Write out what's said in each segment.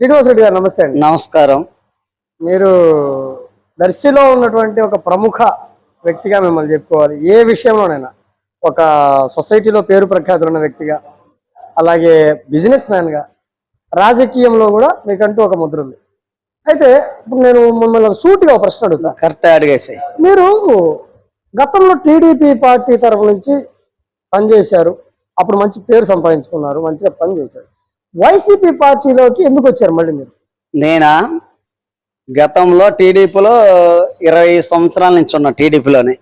శ్రీనివాస్ రెడ్డి గారు నమస్తే అండి. నమస్కారం. మీరు దర్శిలో ఉన్నటువంటి ఒక ప్రముఖ వ్యక్తిగా మిమ్మల్ని చెప్పుకోవాలి. ఏ విషయంలోనైనా ఒక సొసైటీలో పేరు ప్రఖ్యాతులు ఉన్న వ్యక్తిగా అలాగే బిజినెస్ మ్యాన్గా రాజకీయంలో కూడా మీకంటూ ఒక ముద్ర ఉంది. అయితే ఇప్పుడు నేను మిమ్మల్ని సూటిగా ప్రశ్న అడుగుతా. కరెక్ట్ అడిగేసాయి. మీరు గతంలో టీడీపీ పార్టీ తరపు నుంచి పనిచేశారు. అప్పుడు మంచి పేరు సంపాదించుకున్నారు మంచిగా పనిచేశారు. వైసీపీ పార్టీలోకి ఎందుకు వచ్చారు మళ్ళీ మీరు? నేనా? గతంలో టీడీపీలో ఇరవై సంవత్సరాల నుంచి ఉన్నా టీడీపీలోనే.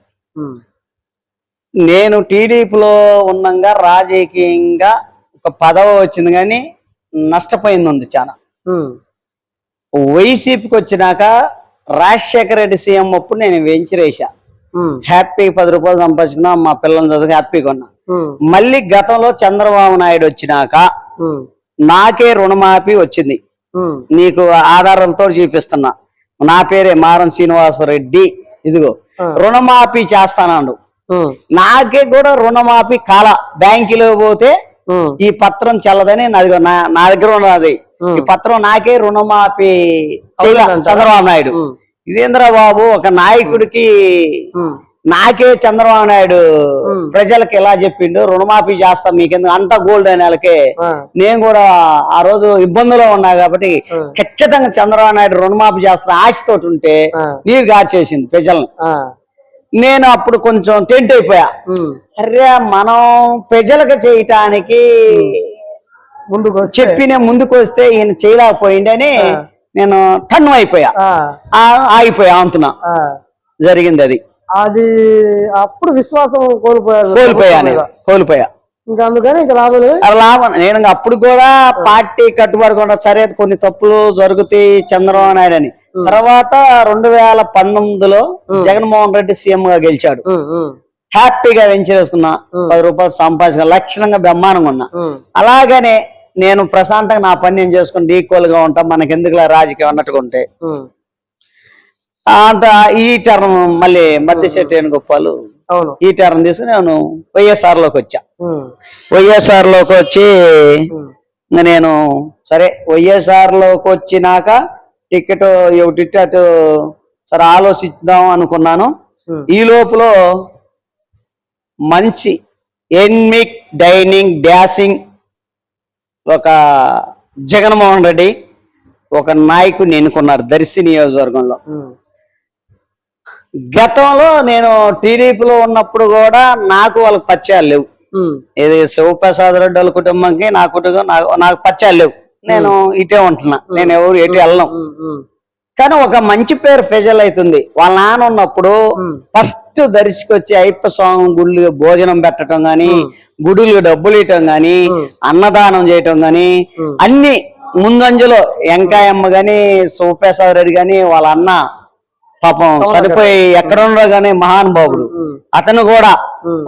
నేను టీడీపీలో ఉన్నంగా రాజకీయంగా ఒక పదవి వచ్చింది కానీ నష్టపోయింది ఉంది చాలా వైసీపీకి వచ్చినాక రాజశేఖర రెడ్డి సీఎం అప్పుడు నేను వెంచర్ వేసా ఉమ్, హ్యాపీ పది రూపాయలు సంపాదించుకున్నా మా పిల్లల్ని చదువు హ్యాపీగా ఉన్నా. మళ్ళీ గతంలో చంద్రబాబు నాయుడు వచ్చినాక నాకే రుణమాఫీ వచ్చింది. నీకు ఆధారాలతో చూపిస్తున్నా. నా పేరే మారం శ్రీనివాసరెడ్డి. ఇదిగో. రుణమాఫీ చేస్తానండు. నాకే కూడా రుణమాఫీ కాల. బ్యాంకులో పోతే ఈ పత్రం చెల్లదని నాది నా నా దగ్గర ఉన్నది. ఈ పత్రం నాకే రుణమాఫీ? చంద్రబాబు నాయుడు. ఇదేంద్ర బాబు ఒక నాయకుడికి నాకే చంద్రబాబు నాయుడు. ప్రజలకు ఎలా చెప్పిండు రుణమాఫీ చేస్తాం మీకెందుకు? అంత గోల్డ్ అనే వాళ్ళకే నేను కూడా ఆ రోజు ఇబ్బందులో ఉన్నా కాబట్టి. ఖచ్చితంగా చంద్రబాబు నాయుడు రుణమాఫీ చేస్తున్న ఆశతోటి ఉంటే నీరు గాచేసింది ప్రజల్ని. నేను అప్పుడు కొంచెం టెంట్ అయిపోయా. అరే మనం ప్రజలకు చేయటానికి ముందుకు చెప్పిన ముందుకు వస్తే ఈయన చేయలేకపోయిండని. నేను టన్ను అయిపోయా ఆగిపోయా అంటున్నా ఆ, జరిగింది అది. అది అప్పుడు విశ్వాసం కోల్పోయారు కోల్పోయా నేను కోల్పోయా. ఇంకా అందుకని ఇంకా అది లాభం నేను అప్పుడు కూడా పార్టీ కట్టుబడకుండా సరే కొన్ని తప్పులు జరుగుతాయి చంద్రబాబు నాయుడు అని. తర్వాత రెండు వేల పంతొమ్మిదిలో జగన్మోహన్ రెడ్డి సీఎం గా గెలిచాడు హ్యాపీగా వెంచర్ వేసుకున్నా పది రూపాయలు సంపాదించుకున్నా లక్షణంగా బ్రహ్మాండంగా ఉన్నా. అలాగనే నేను ప్రశాంతంగా నా పని నేను చేసుకుని ఈక్వల్గా ఉంటాం మనకి ఎందుకులా రాజకీయం అన్నట్టుగా ఉంటే. అంత ఈ టర్మ్ మళ్ళీ మధ్యశెట్టి వేణుగోపాలు అవును. ఈ టర్మ్ తీసుకుని నేను వైఎస్ఆర్లోకి వచ్చా. వైఎస్ఆర్లోకి వచ్చి నేను సరే వైఎస్ఆర్లోకి వచ్చినాక టికెట్ ఒకటి అటు సరే ఆలోచిద్దాం అనుకున్నాను. ఈ లోపల మంచి ఎన్మిక్ డైనింగ్ డాషింగ్ ఒక జగన్మోహన్ రెడ్డి ఒక నాయకుడిని ఎన్నుకున్నారు దర్శి నియోజకవర్గంలో. గతంలో నేను టీడీపీలో ఉన్నప్పుడు కూడా నాకు వాళ్ళకి పరిచయాలు లేవు. ఇది శివప్రసాద్ రెడ్డి వాళ్ళ కుటుంబంకి నా కుటుంబం నాకు నాకు పరిచయాలు లేవు. నేను ఇటే ఉంటున్నా. నేను ఎవరు ఎటు వెళ్ళను. కానీ ఒక మంచి పేరు ప్రజలు అవుతుంది వాళ్ళ నాన్న ఉన్నప్పుడు ఫస్ట్ దర్శికి వచ్చి అయ్యప్ప స్వామి గుళ్ళు భోజనం పెట్టడం గాని గుడులు డబ్బులు ఇవ్వటం గాని. అన్నదానం చేయటం గాని. అన్ని ముందంజలో వెంకాయమ్మ గాని శివప్రసాద్ రెడ్డి గాని వాళ్ళ అన్న పాపం చనిపోయి ఎక్కడ ఉండో గాని మహానుభావుడు. అతను కూడా.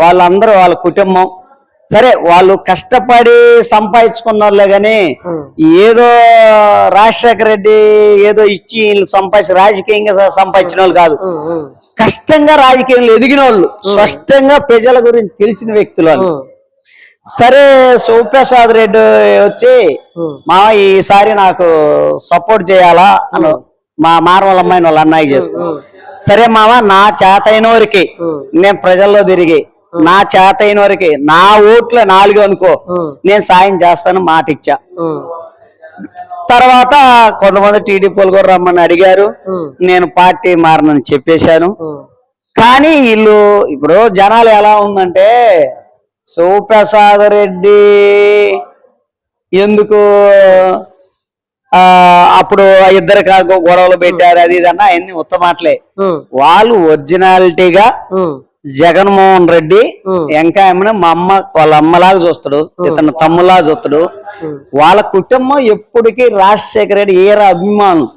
వాళ్ళందరూ వాళ్ళ కుటుంబం. సరే వాళ్ళు కష్టపడి సంపాదించుకున్నారులే గాని ఉమ్, ఏదో రాజశేఖర రెడ్డి ఏదో ఇచ్చి వీళ్ళు సంపాదించి రాజకీయంగా సంపాదించిన వాళ్ళు కాదు. కష్టంగా రాజకీయంలో ఎదిగిన వాళ్ళు స్పష్టంగా ప్రజల గురించి తెలిసిన వ్యక్తులు వాళ్ళు. సరే శివప్రసాద్ రెడ్డి వచ్చి మా ఈసారి నాకు సపోర్ట్ చేయాలా? అను మా మారవాళ్ళ అమ్మాయిని వాళ్ళ అన్నయ్య చేసుకుని ఉమ్, సరే మామ నా చేత అయిన వరకు నేను ప్రజల్లో తిరిగి నా చేత అయిన వరకు నా ఓట్లు నాలుగు అనుకో నేను సాయం చేస్తాను మాట ఇచ్చా తర్వాత కొంతమంది టీడీపీలు కూడా రమ్మని అడిగారు. నేను పార్టీ మారనని చెప్పేశాను. కానీ వీళ్ళు ఇప్పుడు జనాలు ఎలా ఉందంటే శివప్రసాద్ రెడ్డి ఎందుకు అప్పుడు ఇద్దరు కాకు గొడవలు పెట్టారు అది ఇదన్నా అన్ని ఉత్తమాటలే వాళ్ళు ఒరిజినాలిటీగా జగన్మోహన్ రెడ్డి ఉమ్, వెంకాయమ్మని మా అమ్మ వాళ్ళ అమ్మలాగా చూస్తాడు ఇతను తమ్ములాగా చూస్తాడు. వాళ్ళ కుటుంబం ఎప్పటికీ రాజశేఖర రెడ్డి ఏర అభిమానులు.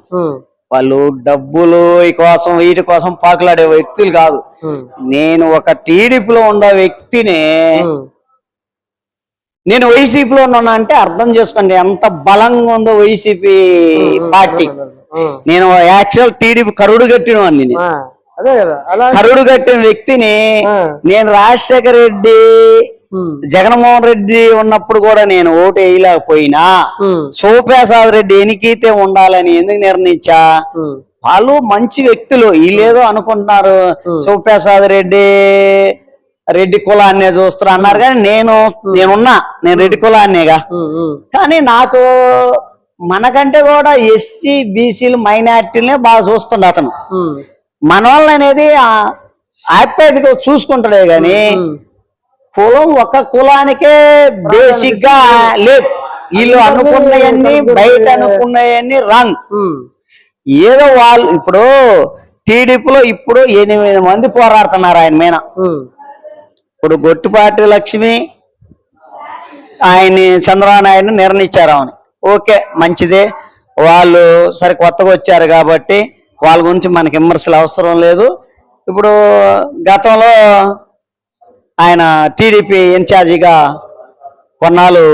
వాళ్ళు డబ్బులు కోసం వీటి కోసం పాకులాడే వ్యక్తులు కాదు. నేను ఒక టీడీపీలో ఉన్న వ్యక్తిని నేను వైసీపీలో ఉన్నా అంటే అర్థం చేసుకోండి ఎంత బలంగా ఉందో వైసీపీ పార్టీ. నేను యాక్చువల్ టీడీపీ కరుడు కట్టిన వాడిని కరుడు కట్టిన వ్యక్తిని. నేను రాజశేఖర రెడ్డి జగన్మోహన్ రెడ్డి ఉన్నప్పుడు కూడా నేను ఓటు వేయలేకపోయినా ఉమ్, శివప్రసాద్ రెడ్డి ఎనికైతే ఉండాలని ఎందుకు నిర్ణయించా? వాళ్ళు మంచి వ్యక్తులు వీళ్ళేదో అనుకుంటున్నారు. శివప్రసాద్ రెడ్డి రెడ్డి కులాన్నే చూస్తారు అన్నారు కానీ నేను నేనున్నా నేను రెడ్డి కులాన్నేగా. కానీ నాకు మనకంటే కూడా ఎస్సీ బీసీలు మైనార్టీలనే బాగా చూస్తుండే అతను. మన వాళ్ళని అనేది ఆప్యాయతగా చూసుకుంటాడే గాని. కులం ఒక కులానికే బేసిక్గా లేదు. వీళ్ళు అనుకున్నవన్నీ బయట అనుకున్నవన్నీ రాంగ్ ఏదో వాళ్ళు ఇప్పుడు టీడీపీలో ఇప్పుడు ఎనిమిది మంది పోరాడుతున్నారు ఆయన మీద. ఇప్పుడు గొట్టిపాటి లక్ష్మి ఆయన్ని చంద్రబాబు నాయుడు నిర్ణయించారు ఆమెని ఓకే మంచిదే. వాళ్ళు సరే కొత్తగా వచ్చారు కాబట్టి వాళ్ళ గురించి మనకి విమర్శలు అవసరం లేదు. ఇప్పుడు గతంలో ఆయన టీడీపీ ఇన్ఛార్జిగా కొన్నాళ్ళు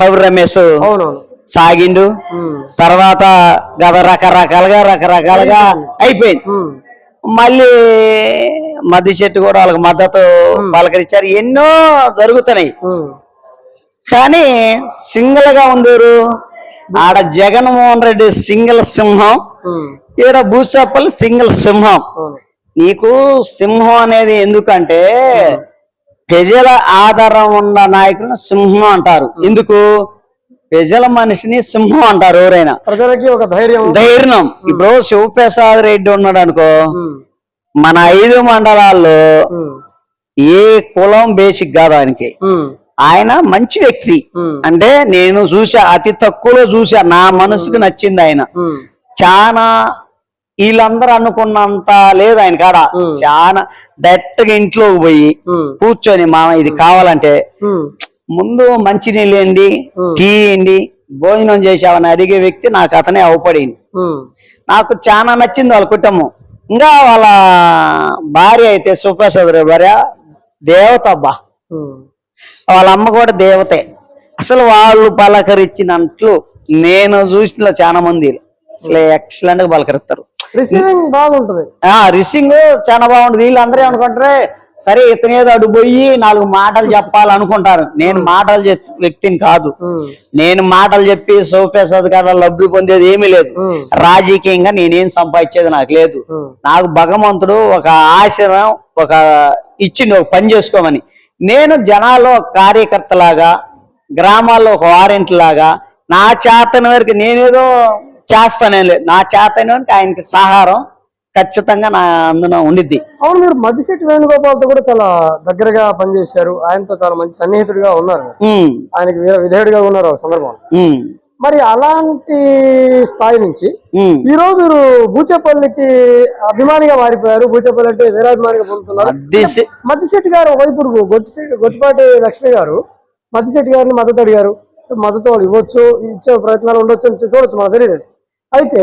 పవర్ రమేష్ సాగిండు. తర్వాత గత రకరకాలుగా రకరకాలుగా అయిపోయింది. మళ్ళీ మద్ది చెట్టు కూడా వాళ్ళకి మద్దతు పలకరించారు. ఎన్నో జరుగుతున్నాయి. కానీ సింగిల్గా ఉండేరు. ఆడ జగన్మోహన్ రెడ్డి సింగిల్ సింహం. ఈడ భూసేపల్లి సింగిల్ సింహం. నీకు సింహం అనేది ఎందుకంటే ప్రజల ఆధారం ఉన్న నాయకులను సింహం అంటారు. ఎందుకు? ప్రజల మనిషిని సింహం అంటారు ఎవరైనా. ప్రజలకి ఒక ధైర్యం. ధైర్యం. ఇప్పుడు శివప్రసాద్ రెడ్డి ఉన్నాడు అనుకో మన ఐదు మండలాల్లో ఏ కులం బేసిక్ కాదు ఆయనకి. ఆయన మంచి వ్యక్తి. అంటే నేను చూసా అతి తక్కువలో చూసా నా మనసుకు నచ్చింది ఆయన. చాలా వీళ్ళందరూ అనుకున్నంత లేదు ఆయన కాడ. చాలా డైరెక్ట్గా ఇంట్లోకి పోయి కూర్చొని మామ ఇది కావాలంటే ముందు మంచి నీళ్ళు ఏంటి. టీ ఏంటి భోజనం చేసావని అడిగే వ్యక్తి నాకు అతనే అవపడింది. నాకు చాలా నచ్చింది వాళ్ళ కుటుంబం. ఇంకా వాళ్ళ భార్య అయితే సుప్రసాద్ భార్య దేవత అబ్బా. వాళ్ళ అమ్మ కూడా దేవతే. అసలు వాళ్ళు పలకరించినట్లు నేను చూసిన చాలా మంది అసలు ఎక్సలెంట్గా పలకరిస్తారు. రిసీవింగ్ బాగుంటది. ఆ రిసింగ్ చాలా బాగుంటుంది. వీళ్ళందరూ ఏమనుకుంటారే సరే ఇతను ఏదో అడు పోయి నాలుగు మాటలు చెప్పాలనుకుంటారు. నేను మాటలు వ్యక్తిని కాదు. నేను మాటలు చెప్పి శివప్రసాద్ గారు లబ్ధి పొందేది ఏమీ లేదు. రాజకీయంగా నేనేం సంపాదించేది నాకు లేదు. నాకు భగవంతుడు ఒక ఆశ్రయం ఒక ఇచ్చింది ఒక పని చేసుకోమని. నేను జనాల్లో కార్యకర్తలాగా గ్రామాల్లో ఒక వారెంట్ లాగా నా చేతన వరకు నేనేదో చేస్తానే లేదు. నా చేతన వరకు ఆయనకి సహారం ఖచ్చితంగా నా అందున ఉండిద్ది. అవును మీరు మద్దిశెట్టి వేణుగోపాల్తో కూడా చాలా దగ్గరగా పనిచేశారు. ఆయనతో చాలా మంచి సన్నిహితుడిగా ఉన్నారు. ఆయనకి విధేయుడిగా ఉన్నారు ఉమ్, మరి అలాంటి స్థాయి నుంచి. ఈ రోజు మీరు బూచేపల్లికి అభిమానిగా మారిపోయారు. బూచేపల్లి అంటే వీరాభిమానిగా పొందుతున్నారు. మద్దిశెట్టి గారు ఒకవైపు గొట్టిపాటి లక్ష్మి గారు మద్దిశెట్టి గారిని మద్దతు అడిగారు. మద్దతు వాళ్ళు ఇవ్వచ్చు ఇచ్చే ప్రయత్నాలు ఉండొచ్చు చూడొచ్చు మనకు తెలియదు. అయితే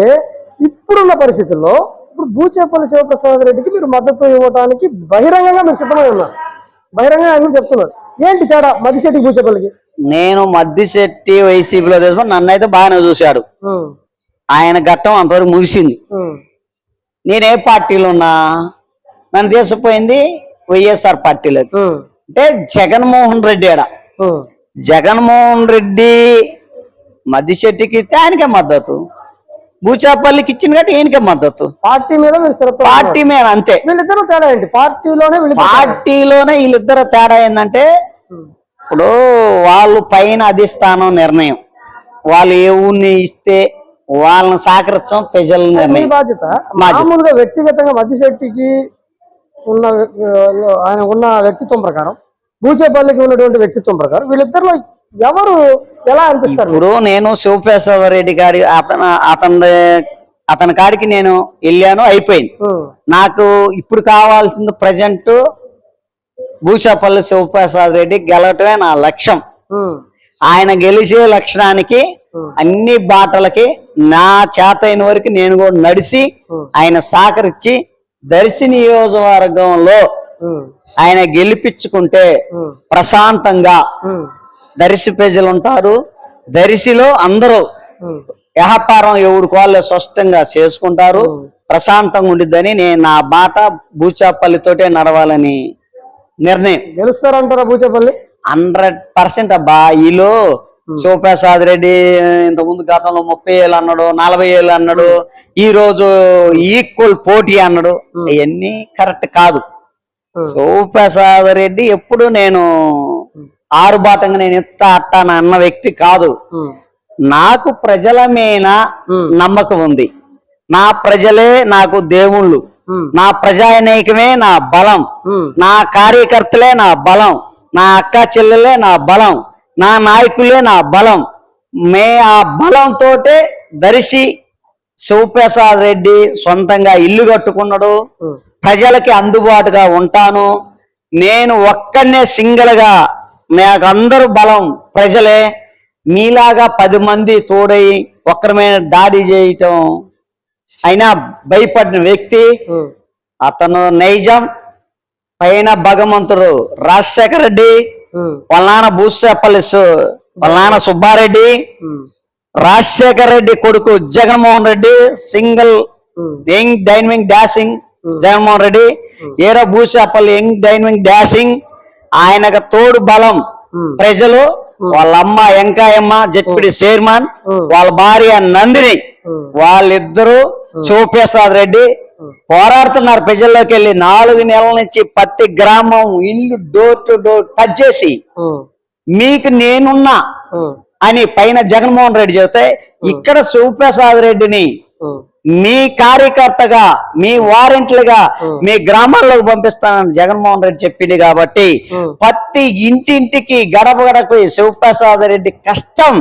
ఇప్పుడున్న పరిస్థితుల్లో ఇప్పుడు బూచేపల్లి శివప్రసాద్ రెడ్డికి మీరు మద్దతు ఇవ్వడానికి బహిరంగంగా మీరు సిద్ధమై ఉన్నారు. బహిరంగంగా ఆయన చెప్తున్నారు. ఏంటి తేడా మద్దిశెట్టికి బూచేపల్లికి నేను మద్దిశెట్టి వైసీపీలో తెలుసు నన్ను అయితే బాగానే చూశాడు. ఆయన ఘట్టం అంతవరకు ముగిసింది. నేను ఏ పార్టీలో ఉన్నా నన్ను తీసుకుపోయింది వైఎస్ఆర్ పార్టీలోకి. అంటే జగన్మోహన్ రెడ్డి ఆడ. జగన్మోహన్ రెడ్డి మద్దిశెట్టికి ఇస్తే ఆయనకే మద్దతు. బూచాపల్లికి ఇచ్చిన కాబట్టి ఈయనకే మద్దతు. పార్టీ మీద పార్టీ మీద అంతే. వీళ్ళిద్దరూ తేడా ఏంటి? పార్టీలోనే వీళ్ళిద్దరు పార్టీలోనే వీళ్ళిద్దరు తేడా ఏంటంటే ఇప్పుడు వాళ్ళు పైన అధిష్టానం నిర్ణయం. వాళ్ళు ఏ ఊరిని ఇస్తే వాళ్ళని సహకరించడం ప్రజల నిర్ణయం. బాధ్యత. మామూలుగా వ్యక్తిగతంగా మద్దిశెట్టికి ఉన్న ఆయన ఉన్న వ్యక్తిత్వం ప్రకారం బూచేపల్లికి ఉన్నటువంటి వ్యక్తిత్వం ప్రకారం వీళ్ళిద్దరిలో ఎవరు ఎలా అనిపిస్తారు? ఇప్పుడు నేను శివప్రసాద్ రెడ్డి గారి అతను అతని అతని కాడికి నేను వెళ్ళాను అయిపోయింది. నాకు ఇప్పుడు కావాల్సింది ప్రజెంట్ భూషాపల్లి శివప్రసాద్ రెడ్డి గెలవటమే నా లక్ష్యం. ఆయన గెలిచే లక్షణానికి అన్ని బాటలకి నా చేత అయిన వరకు నేను కూడా నడిచి ఆయన సహకరించి దర్శి నియోజకవర్గంలో ఆయన గెలిపించుకుంటే ప్రశాంతంగా దర్శి ప్రజలు ఉంటారు. దర్శిలో అందరూ వ్యాపారం ఎవడు వాళ్ళు స్పష్టంగా చేసుకుంటారు. ప్రశాంతంగా ఉండిద్దని నేను నా బాట బూచాపల్లితోటే నడవాలని నిర్ణయం. గెలుస్తారంటారా బూచేపల్లి? హండ్రెడ్ పర్సెంట్ అబ్బా వీళ్ళు శివప్రసాద్ రెడ్డి ఇంత ముందు గతంలో ముప్పై ఏళ్ళు అన్నాడు నలభై ఏళ్ళు అన్నాడు ఈ రోజు ఈక్వల్ పోటీ అన్నాడు. ఇవన్నీ కరెక్ట్ కాదు. శివప్రసాద్ రెడ్డి ఎప్పుడు నేను ఆరుబాటంగా నేను ఎత్తా అట్టాను అన్న వ్యక్తి కాదు. నాకు ప్రజల మీద. నమ్మకం ఉంది నా ప్రజలే నాకు దేవుళ్ళు. నా ప్రజానైకమే నా బలం. నా కార్యకర్తలే నా బలం నా అక్క చెల్లెలే నా బలం నా నాయకులే నా బలం మే ఆ బలంతో దర్శి శివప్రసాద్ రెడ్డి సొంతంగా ఇల్లు కట్టుకున్నాడు. ప్రజలకి అందుబాటుగా ఉంటాను నేను ఒక్కనే సింగిల్గా నాకు అందరూ బలం ప్రజలే మీలాగా పది మంది తోడై ఒక్కరి మీద దాడి చేయటం అయినా భయపడిన వ్యక్తి. అతను నైజం పైన భగవంతుడు రాజశేఖర రెడ్డి. వాళ్ళ నాన్న భూసేపల్లి వాళ్ళ నాన్న సుబ్బారెడ్డి. రాజశేఖర రెడ్డి కొడుకు Jaganmohan Reddy single. Young dynamic dashing Jaganmohan Reddy ఏరో భూసేపల్లి యంగ్ డైనమింగ్ డాషింగ్ ఆయనకు తోడు బలం. ప్రజలు వాళ్ళ అమ్మ వెంకాయమ్మ జడ్పిడి చైర్మన్. వాళ్ళ భార్య నందిని. వాళ్ళిద్దరూ శివప్రసాద్ రెడ్డి పోరాడుతున్నారు ప్రజల్లోకి వెళ్ళి నాలుగు నెలల నుంచి ప్రతి గ్రామం ఇల్లు డోర్ టు డోర్ టచ్ చేసి. మీకు నేనున్నా. అని పైన జగన్మోహన్ రెడ్డి చెబితే ఇక్కడ శివప్రసాద్ రెడ్డిని. మీ కార్యకర్తగా మీ వారెంట్లుగా మీ గ్రామాల్లోకి పంపిస్తానని జగన్మోహన్ రెడ్డి చెప్పింది కాబట్టి. ప్రతి ఇంటింటికి గడప గడప శివప్రసాద్ రెడ్డి కష్టం.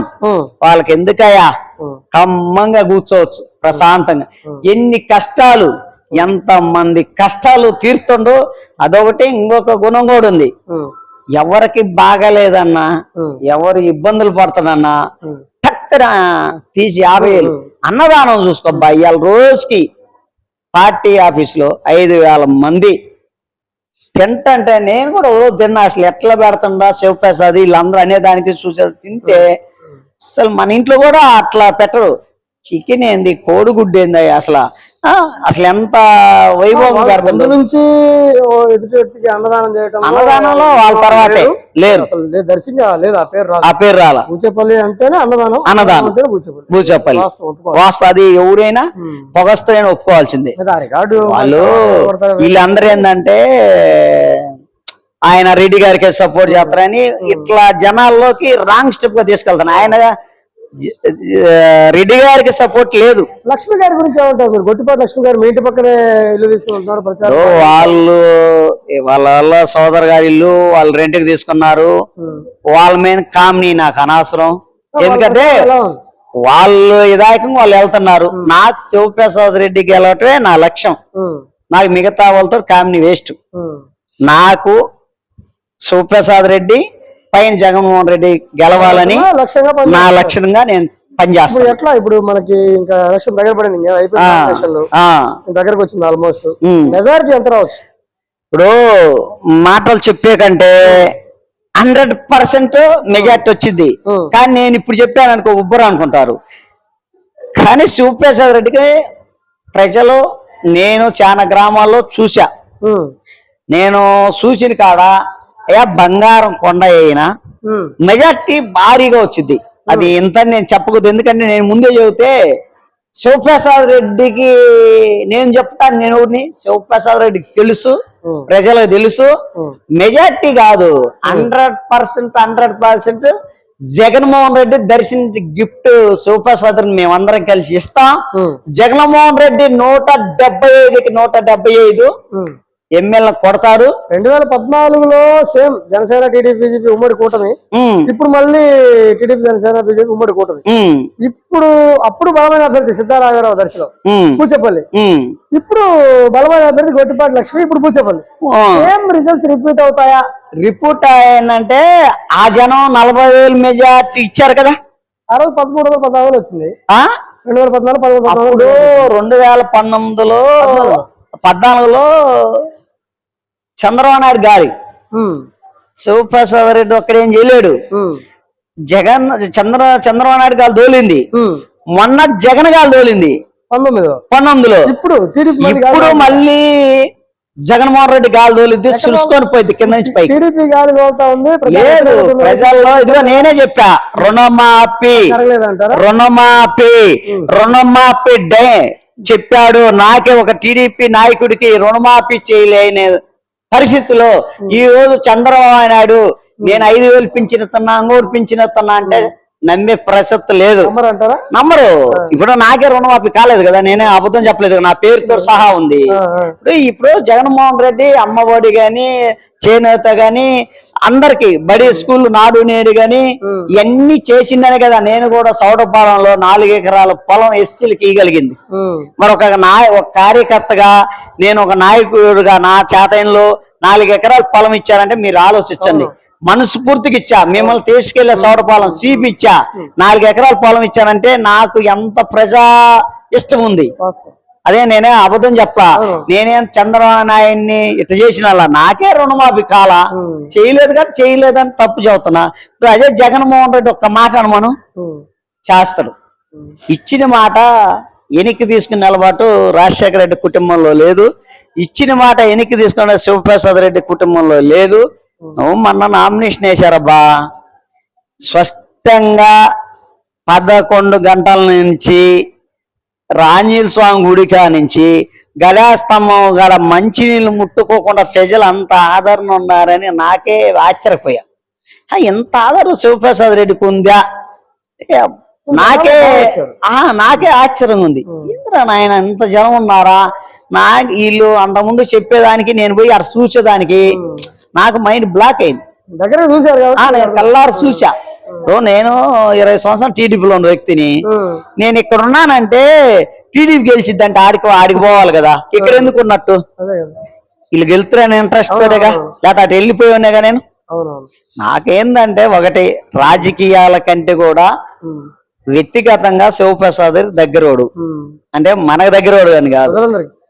వాళ్ళకి ఎందుకయ్యా ఉమ్. ఖమ్మంగా కూర్చోవచ్చు ప్రశాంతంగా ఎన్ని కష్టాలు ఎంత మంది కష్టాలు తీరుతుండో అదొకటి ఇంకొక గుణం కూడా ఉంది. ఎవరికి బాగాలేదన్నా. ఎవరు ఇబ్బందులు పడుతున్నా టక్కన తీసి యాభై వేలు అన్నదానం చూసుకోబ్బా ఇవాళ రోజుకి పార్టీ ఆఫీస్లో ఐదు వేల మంది. తింటంటే నేను కూడా రోజు తిన్నా అసలు ఎట్లా పెడుతుండా శివప్రసాద్ వీళ్ళందరూ అనేదానికి చూసారు తింటే అసలు మన ఇంట్లో కూడా అట్లా పెట్టరు. చికెన్ ఏంది? కోడిగుడ్డు ఏంది అసలు? అసలు ఎంత వైభవం ముందు నుంచి ఎదుటి వ్యక్తికి అన్నదానం చేయటం అన్నదానంలో వాళ్ళ తర్వాతే లేరు. అసలు లేదు దర్శింగా లేదు ఆ పేరు ఆ పేరు రాల. బూచేపల్లి అంటేనే అన్నదానం. అన్నదానం. అంటేనే బూచేపల్లి. ఒప్పుకోవాలి. వాస్తు అది ఎవరైనా. పొగస్తూనే ఒప్పుకోవాల్సిందే. వాళ్ళు. వీళ్ళందరూ ఏంటంటే ఆయన రెడ్డి గారికి సపోర్ట్ చేస్తారని ఇట్లా జనాల్లోకి రాంగ్ స్టెప్గా తీసుకెళ్తాను ఆయన రెడ్డి గారికి సపోర్ట్ లేదు. లక్ష్మి గారి గురించి ఏమంటారు మీరు? గొట్టిపాటి లక్ష్మి గారు మీ ఇంటి పక్కనే ఇల్లు తీసుకుంటున్నారు ప్రచారం వాళ్ళు వాళ్ళ వాళ్ళ సోదరు గారి ఇల్లు వాళ్ళు రెంట్కి తీసుకున్నారు. వాళ్ళ మీద కామ్ని నాకు అనవసరం. ఎందుకంటే? వాళ్ళు ఇదాయకంగా వాళ్ళు వెళ్తున్నారు. నాకు శివప్రసాద్ రెడ్డి గెలవటమే నా లక్ష్యం. నాకు మిగతా వాళ్ళతో కామ్ని వేస్ట్. నాకు శివప్రసాద్ రెడ్డి పైన జగన్మోహన్ రెడ్డి గెలవాలని నా లక్ష్యంగా నేను ఇప్పుడు పనిచేస్తాను ఎట్లా? ఇప్పుడు మనకి ఇంకా ఎలక్షన్ దగ్గర పడింది. దగ్గరకు వచ్చింది ఆల్మోస్ట్. మెజారిటీ ఎంత రావచ్చు? ఇప్పుడు మాటలు చెప్పే కంటే హండ్రెడ్ పర్సెంట్ మెజార్టీ వచ్చింది. కానీ నేను ఇప్పుడు చెప్పాను అనుకో ఉబ్బరు అనుకుంటారు. కానీ శివప్రసాద్ రెడ్డికి ప్రజలు నేను చాలా గ్రామాల్లో చూసా. నేను చూసిన కాడ ఏ బంగారం కొండ అయినా. మెజార్టీ భారీగా వచ్చింది అది ఎంత నేను చెప్పకూడదు ఎందుకంటే నేను ముందే చెబితే శివప్రసాద్ రెడ్డికి నేను చెప్తాను నేను ఎవరిని శివప్రసాద్ రెడ్డికి తెలుసు. ప్రజలకు తెలుసు. మెజార్టీ కాదు hundred percent hundred percent Jaganmohan Reddy దర్శించి గిఫ్ట్ శివప్రసాద్ మేమందరం కలిసి ఇస్తాం. జగన్మోహన్ రెడ్డి నూట డెబ్బై ఐదుకి నూట డెబ్బై ఐదు. ఎమ్మెల్యే కొడతారు. రెండు వేల పద్నాలుగులో సేమ్ జనసేన టీడీపీ బీజేపీ ఉమ్మడి కూటమి. ఇప్పుడు మళ్ళీ టీడీపీ జనసేన బీజేపీ ఉమ్మడి కూటమి. ఇప్పుడు అప్పుడు బలమైన అభ్యర్థి సిద్ధారాఘరావు దర్శనం. పూచపల్లి. ఇప్పుడు బలమైన అభ్యర్థి గొట్టిపాటి లక్ష్మి ఇప్పుడు పూచపల్లి. సేమ్ రిజల్ట్స్ రిపీట్ అవుతాయా? రిపోర్ట్ ఏంటంటే ఆ జనం నలభై వేలు మెజార్టీ ఇచ్చారు కదా. ఆ రోజు పదమూడు వందల పద్నాలుగు వచ్చింది. ఆ? రెండు వేల పద్నాలుగు పదమూడు రెండు వేల పంతొమ్మిదిలో పద్నాలుగులో చంద్రబాబు నాయుడు గాలి. ఉమ్, శివప్రసాద్ రెడ్డి ఒక్కడేం చేయలేడు. జగన్ చంద్ర చంద్రబాబు నాయుడు గాలి తోలింది. ఉమ్. మొన్న జగన్ గాలి తోలింది. పంతొమ్మిదిలో? ఇప్పుడు ఇప్పుడు. మళ్ళీ జగన్మోహన్ రెడ్డి గాలి తోలిద్ది సులుసుకొని పోయింది కింద నుంచి పైకి. లేదు. ప్రజల్లో ఇదిగో నేనే చెప్పా రుణమాఫీ. జరగలేదంటారా? రుణమాఫీ. రుణమాఫీ డే. చెప్పాడు నాకే ఒక టీడీపీ నాయకుడికి రుణమాఫీ చేయలేని పరిస్థితిలో ఈ రోజు చంద్రబాబు నాయుడు నేను ఐదు వేలు పింఛనిస్తున్నా అంగోడు పింఛనిస్తున్నా అంటే నమ్మే ప్రసక్తి లేదు. నమ్మరు ఇప్పుడు నాకే రుణమాఫీ కాలేదు కదా నేనే అబద్ధం చెప్పలేదు నా పేరుతో సహా ఉంది. ఇప్పుడు ఇప్పుడు జగన్మోహన్ రెడ్డి అమ్మఒడి గాని చేనేత గాని అందరికి బడి స్కూల్ నాడు నేడు గాని ఇవన్నీ చేసిందనే కదా నేను కూడా సౌడపాలెంలో నాలుగు ఎకరాల పొలం ఎస్సీలకి ఇవ్వగలిగింది మరి ఒక నాయ ఒక కార్యకర్తగా నేను ఒక నాయకుడుగా నా చేతయంలో నాలుగు ఎకరాల పొలం ఇచ్చారంటే మీరు ఆలోచించండి. మనస్ఫూర్తికి ఇచ్చా. మిమ్మల్ని తీసుకెళ్ళే సౌడపాలెం సీపీ ఇచ్చా. నాలుగు ఎకరాల పొలం ఇచ్చానంటే నాకు ఎంత ప్రజా ఇష్టం ఉంది. అదే నేనే అబద్ధం చెప్పా. నేనేం చంద్రబాబు నాయుడిని ఇట చేసిన. నాకే రుణమాఫీ కాల. చేయలేదు కానీ చేయలేదని తప్పు చెబుతున్నా. ఇప్పుడు అదే జగన్మోహన్ రెడ్డి ఒక్క మాట అనమను. చేస్తాడు. ఇచ్చిన మాట వెనక్కి తీసుకునే అలవాటు రాజశేఖర రెడ్డి కుటుంబంలో లేదు. ఇచ్చిన మాట వెనక్కి తీసుకునే శివప్రసాద్ రెడ్డి కుటుంబంలో లేదు. నువ్వు మొన్న నామినేషన్ వేశారబ్బా. స్పష్టంగా పదకొండు గంటల నుంచి రాంజీల్ స్వామి గుడికా నుంచి గడాస్తంభం గడ మంచినీళ్ళు ముట్టుకోకుండా ప్రజలు అంత ఆదరణ ఉన్నారని నాకే ఆశ్చర్యపోయా. ఇంత ఆదరణ శివప్రసాద్ రెడ్డికి ఉందా? నాకే ఆ నాకే ఆశ్చర్యం ఉంది. ఏంద్రా నాయన ఇంత జనం ఉన్నారా? నా వీళ్ళు అంతకుముందు చెప్పేదానికి నేను పోయి అక్కడ చూసేదానికి నాకు మైండ్ బ్లాక్ అయింది. దగ్గర నేను కల్లారు చూసా ఇప్పుడు నేను ఇరవై సంవత్సరాలు టీడీపీలో ఉన్న వ్యక్తిని. నేను ఇక్కడ ఉన్నానంటే టీడీపీ గెలిచిద్దంటే ఆడికి ఆడికి పోవాలి కదా. ఇక్కడ ఎందుకు ఉన్నట్టు? వీళ్ళు గెలుతురని ఇంట్రెస్ట్ తోటేగా? లేకపోతే అటు వెళ్ళిపోయి ఉన్నాగా నేను? నాకేందంటే ఒకటి రాజకీయాల కంటే కూడా వ్యక్తిగతంగా శివప్రసాద్ దగ్గరోడు. అంటే మనకు దగ్గరోడు అని కాదు.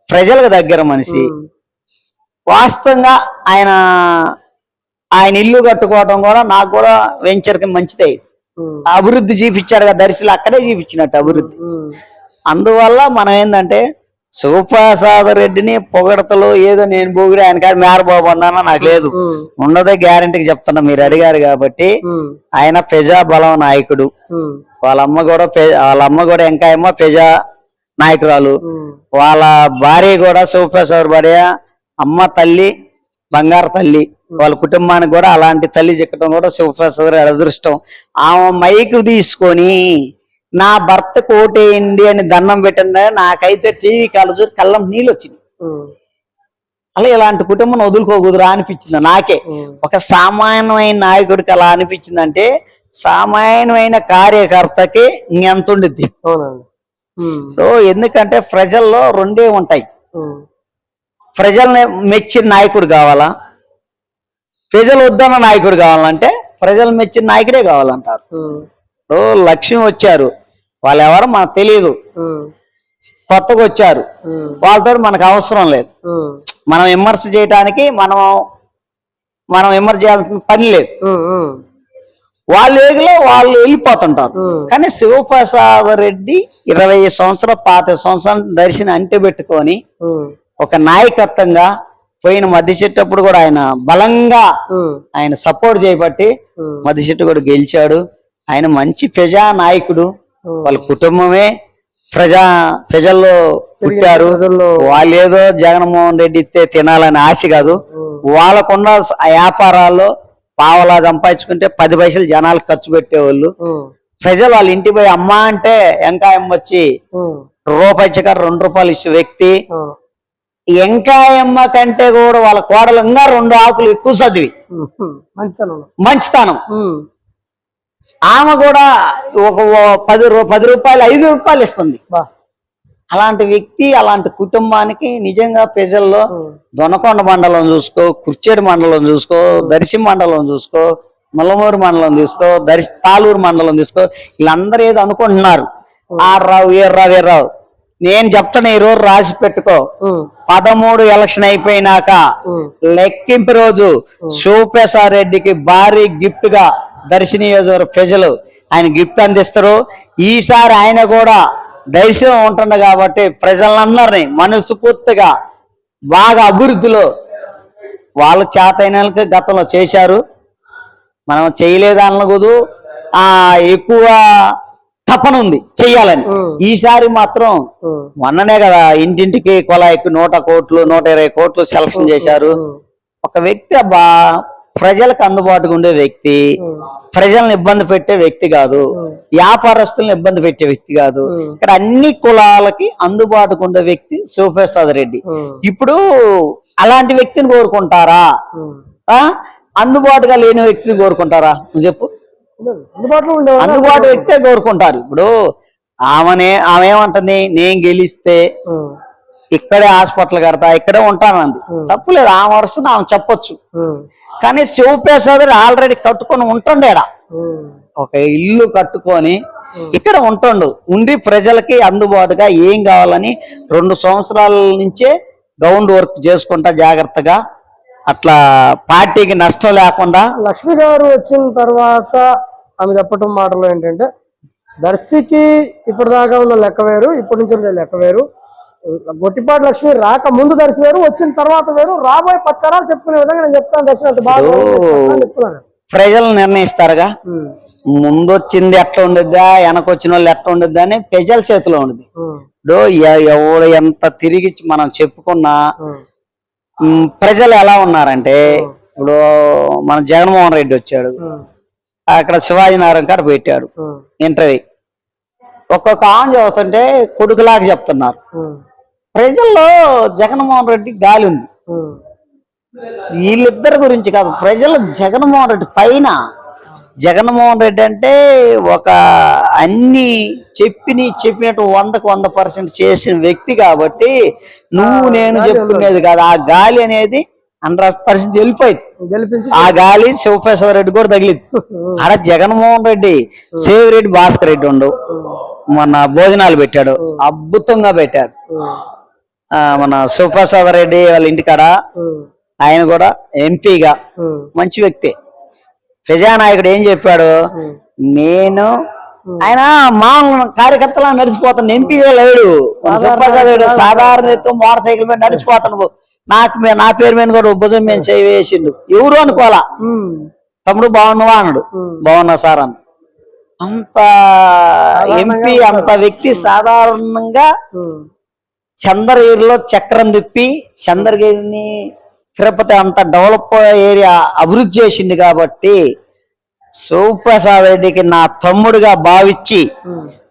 ప్రజలకు దగ్గర మనిషి. వాస్తవంగా ఆయన ఆయన ఇల్లు కట్టుకోవడం కూడా నాకు కూడా వెంచర్కి మంచిదే. ఉమ్, అభివృద్ధి చూపించాడు కదా దర్శిలో అక్కడే చూపించినట్టు అభివృద్ధి. అందువల్ల మనం ఏంటంటే శివప్రసాద్ రెడ్డిని పొగడతలు ఏదో నేను పొగిడి ఆయన కాదు మేరబాబు అన్నానా? నాకు లేదు. ఉన్నదే గ్యారంటీకి చెప్తున్నా మీరు అడిగారు కాబట్టి. ఆయన ప్రజా బలం నాయకుడు. వాళ్ళ అమ్మ కూడా వాళ్ళ అమ్మ కూడా ఎంకాయమ్మ ప్రజా నాయకురాలు. వాళ్ళ భార్య కూడా శివప్రసాద్ భార్య అమ్మ తల్లి బంగారు తల్లి. వాళ్ళ కుటుంబానికి కూడా అలాంటి తల్లి చిక్కడం కూడా శివప్రసాద్ అదృష్టం. ఆమె మైకు తీసుకొని నా భర్త కోటేయండి అని దండం పెట్టిన నాకైతే టీవీ కాలు చూసి కళ్ళం నీళ్ళు వచ్చింది అలా ఇలాంటి కుటుంబం వదులుకోకూడదురా అనిపించింది నాకే. ఒక సామాన్యమైన నాయకుడికి అలా అనిపించిందంటే సామాన్యమైన కార్యకర్తకి ఇంకెంత ఉండిద్ది? ఎందుకంటే ప్రజల్లో రెండే ఉంటాయి. ప్రజల్ని మెచ్చిన నాయకుడు కావాలా? ప్రజలు వద్దన్న నాయకుడు కావాలంటే ప్రజలు మెచ్చిన నాయకుడే కావాలంటారు. ఇప్పుడు లక్ష్మి వచ్చారు. వాళ్ళు ఎవరో మనకు తెలియదు కొత్తగా వచ్చారు వాళ్ళతో మనకు అవసరం లేదు. మనం విమర్శ చేయడానికి మనం మనం విమర్శ చేయాల్సిన పని లేదు. వాళ్ళ ఏగిలో వాళ్ళు వెళ్ళిపోతుంటారు. కానీ శివప్రసాద్ రెడ్డి ఇరవై సంవత్సరాల పాత సంవత్సరం దర్శనం అంటె పెట్టుకొని ఒక నాయకత్వంగా పోయిన మధ్య చెట్టప్పుడు కూడా ఆయన బలంగా ఆయన సపోర్ట్ చేయబట్టి మధ్య చెట్టు కూడా గెలిచాడు. ఆయన మంచి ప్రజా నాయకుడు. వాళ్ళ కుటుంబమే ప్రజా ప్రజల్లో పుట్టారు. వాళ్ళు ఏదో జగన్మోహన్ రెడ్డి ఇస్తే తినాలని ఆశ కాదు. వాళ్ళకున్న ఆ వ్యాపారాల్లో పావలా సంపాదించుకుంటే పది పైసలు జనాలకు ఖర్చు పెట్టేవాళ్ళు. ప్రజలు వాళ్ళ ఇంటికి పోయి అమ్మ అంటే ఎంకాయమ్మ వచ్చి రూపాయి రెండు రూపాయలు ఇచ్చే వ్యక్తి. ఎంకాయమ్మ కంటే కూడా వాళ్ళ కోడలు ఇంకా రెండు ఆకులు ఎక్కువ చదివి. మంచితనం. ఆమె కూడా ఒక పది పది రూపాయలు ఐదు రూపాయలు ఇస్తుంది. అలాంటి వ్యక్తి అలాంటి కుటుంబానికి నిజంగా ప్రజల్లో దొనకొండ మండలం చూసుకో కుర్చేడు మండలం చూసుకో దర్శి మండలం చూసుకో ముల్లమూరు మండలం చూసుకో దర్శి తాలూరు మండలం చూసుకో వీళ్ళందరూ ఏదో అనుకుంటున్నారు. ఆర్రావు వీర్రావు వీర్రావు నేను చెప్తాను ఈ రోజు రాసి పెట్టుకో. పదమూడు ఎలక్షన్ అయిపోయినాక లెక్కింపు రోజు రెడ్డికి భారీ గిఫ్ట్గా దర్శి నియోజకవర్గ ప్రజలు ఆయన గిఫ్ట్ అందిస్తారు. ఈసారి ఆయన కూడా దర్శనం ఉంటుండ కాబట్టి ప్రజలందరినీ మనస్ఫూర్తిగా బాగా అభివృద్ధిలో వాళ్ళు చేతైన గతంలో చేశారు. మనం చేయలేదు అనకూడదు ఆ ఎక్కువ తపన ఉంది చెయ్యాలని. ఈసారి మాత్రం మొన్ననే కదా ఇంటింటికి కొలాయికి నూట కోట్లు నూట ఇరవై కోట్లు సెలక్షన్ చేశారు. ఒక వ్యక్తి అబ్బా ప్రజలకు అందుబాటుగా ఉండే వ్యక్తి ప్రజలను ఇబ్బంది పెట్టే వ్యక్తి కాదు. వ్యాపారస్తులను ఇబ్బంది పెట్టే వ్యక్తి కాదు. ఇక్కడ అన్ని కులాలకి అందుబాటుగా ఉండే వ్యక్తి శివప్రసాద్ రెడ్డి. ఇప్పుడు అలాంటి వ్యక్తిని కోరుకుంటారా? అందుబాటుగా లేని వ్యక్తిని కోరుకుంటారా? నువ్వు చెప్పు. అందుబాటులో వ్యక్తే కోరుకుంటారు. ఇప్పుడు ఆమెనే ఆమె ఏమంటుంది? నేను గెలిస్తే ఇక్కడే హాస్పిటల్ కడతా ఇక్కడే ఉంటానంది. తప్పులేదు ఆమె వరుసను ఆమె చెప్పొచ్చు. కానీ శివప్రసాద్ ఆల్రెడీ కట్టుకొని ఉంటుండేడా? ఒక ఇల్లు కట్టుకొని ఇక్కడ ఉంటుండు. ఉండి ప్రజలకి అందుబాటుగా ఏం కావాలని రెండు సంవత్సరాల నుంచే గ్రౌండ్ వర్క్ చేసుకుంటా జాగ్రత్తగా అట్లా పార్టీకి నష్టం లేకుండా లక్ష్మి గారు వచ్చిన తర్వాత ఆమె చెప్పటం మాటలు ఏంటంటే దర్శికి ఇప్పటిదాకా ఉన్న లెక్క వేరు ఇప్పటి నుంచి ఉండే లెక్క వేరు. గొట్టిపాటి లక్ష్మి రాక ముందు దర్శి వేరు వచ్చిన తర్వాత వేరు. రాబోయే పది తరాలు చెప్పుకునే విధంగా నేను చెప్తాను దర్శనం అంత బాగా అని చెప్తున్నాను. ప్రజలు నిర్ణయిస్తారుగా. ఉమ్, ముందు వచ్చింది ఎట్లా ఉండిద్దా వెనకొచ్చిన వాళ్ళు ఎట్లా ఉండిద్దా అని ప్రజల చేతిలో ఉండదు ఎవడు ఎంత తిరిగి మనం చెప్పుకున్నా ప్రజలు ఎలా ఉన్నారంటే ఇప్పుడు మన జగన్మోహన్ రెడ్డి వచ్చాడు. అక్కడ శివాజీ నారాయణ కాడ పెట్టాడు. ఇంటర్వ్యూ. ఒక్కొక్క ఆన్ చదువుతుంటే కొడుకులాగా చెప్తున్నారు. ప్రజల్లో జగన్మోహన్ రెడ్డి గాలి ఉంది. వీళ్ళిద్దరి గురించి కాదు ప్రజలు జగన్మోహన్ రెడ్డి పైన జగన్మోహన్ రెడ్డి అంటే ఒక అన్ని చెప్పిని చెప్పినట్టు వందకు వంద పర్సెంట్ చేసిన వ్యక్తి కాబట్టి నువ్వు నేను చెప్పుకునేది కాదు. ఆ గాలి అనేది హండ్రెడ్ పర్సెంట్ వెళ్ళిపోయింది. ఆ గాలి శివప్రసాద్ రెడ్డి కూడా తగిలింది. ఆడ జగన్మోహన్ రెడ్డి సేవిరెడ్డి భాస్కర్ రెడ్డి ఉండు. మొన్న భోజనాలు పెట్టాడు. అద్భుతంగా పెట్టాడు మన శివప్రసాద్ రెడ్డి వాళ్ళ ఇంటికాడ ఆయన కూడా ఎంపీగా. మంచి వ్యక్తి. ప్రజానాయకుడు ఏం చెప్పాడు? నేను ఆయన మామూలు కార్యకర్తలా నడిచిపోతాను. ఎంపీగా లేడు. రెడ్డి సాధారణ మోటార్ సైకిల్ మీద నడిచిపోతాను. మీ- నా పేరు మీద కూడా భుజం మీద చేయి వేసిండు. ఎవరు అనుకోవాలా? తమ్ముడు బాగున్నావా అన్నాడు. బాగున్నా సార్ అన్న అంత ఎంపీ అంత వ్యక్తి సాధారణంగా చంద్రగిరిలో చక్రం తిప్పి చంద్రగిరిని తిరుపతి అంత డెవలప్ ఏరియా అభివృద్ధి చేసింది కాబట్టి శివప్రసాద్ రెడ్డికి నా తమ్ముడుగా భావించి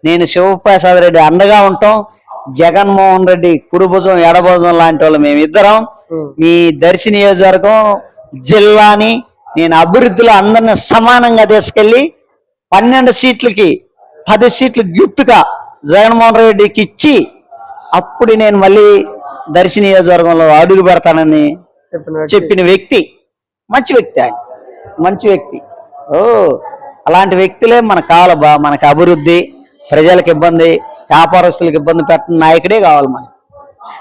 నేను శివప్రసాద్ రెడ్డి అండగా ఉంటాం. జగన్మోహన్ రెడ్డి కుడి భుజం ఎడభుజం లాంటి వాళ్ళు మేమిద్దరం. మీ దర్శి నియోజకవర్గం జిల్లాని నేను అభివృద్ధిలో అందరిని సమానంగా తీసుకెళ్ళి పన్నెండు సీట్లకి పది సీట్లు గిఫ్ట్గా జగన్మోహన్ రెడ్డికి ఇచ్చి అప్పుడు నేను మళ్ళీ దర్శి నియోజకవర్గంలో అడుగు పెడతానని చెప్పిన వ్యక్తి. మంచి వ్యక్తి ఆయన. మంచి వ్యక్తి. ఓ అలాంటి వ్యక్తులే మనకు కావాలి బా మనకి అభివృద్ధి ప్రజలకు ఇబ్బంది వ్యాపారస్తులకు ఇబ్బంది పెట్టిన నాయకుడే కావాలి మనకి.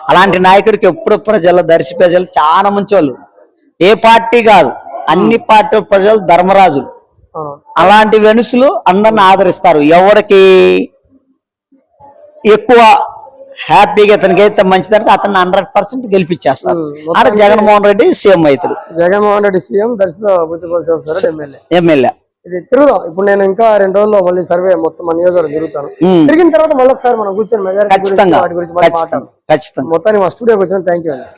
అలాంటి నాయకుడికి ఎప్పుడు ప్రజలు దర్శి ప్రజలు చాలా మంచి వాళ్ళు ఏ పార్టీ కాదు అన్ని పార్టీ ప్రజలు ధర్మరాజులు. అలాంటి వెనుసులు అందరిని ఆదరిస్తారు. ఎవరికి ఎక్కువ హ్యాపీగా అతనికి అయితే మంచిదంటే అతన్ని హండ్రెడ్ పర్సెంట్ గెలిపించేస్తారు ఆడ జగన్మోహన్ రెడ్డి సీఎం అవుతాడు Jaganmohan Reddy CM sir MLA. MLA. ఇది తిరుగుదాం. ఇప్పుడు నేను ఇంకా రెండు రోజుల్లో మళ్ళీ సర్వే మొత్తం మన నియోజకవర్గం తిరుగుతాను. తిరిగిన తర్వాత మళ్ళీ ఒకసారి మనం కూర్చొని మెజారిటీ గురించి వాటి గురించి ఖచ్చితంగా. మొత్తానికి మా స్టూడియోకి వచ్చిన థ్యాంక్ యూ అండి.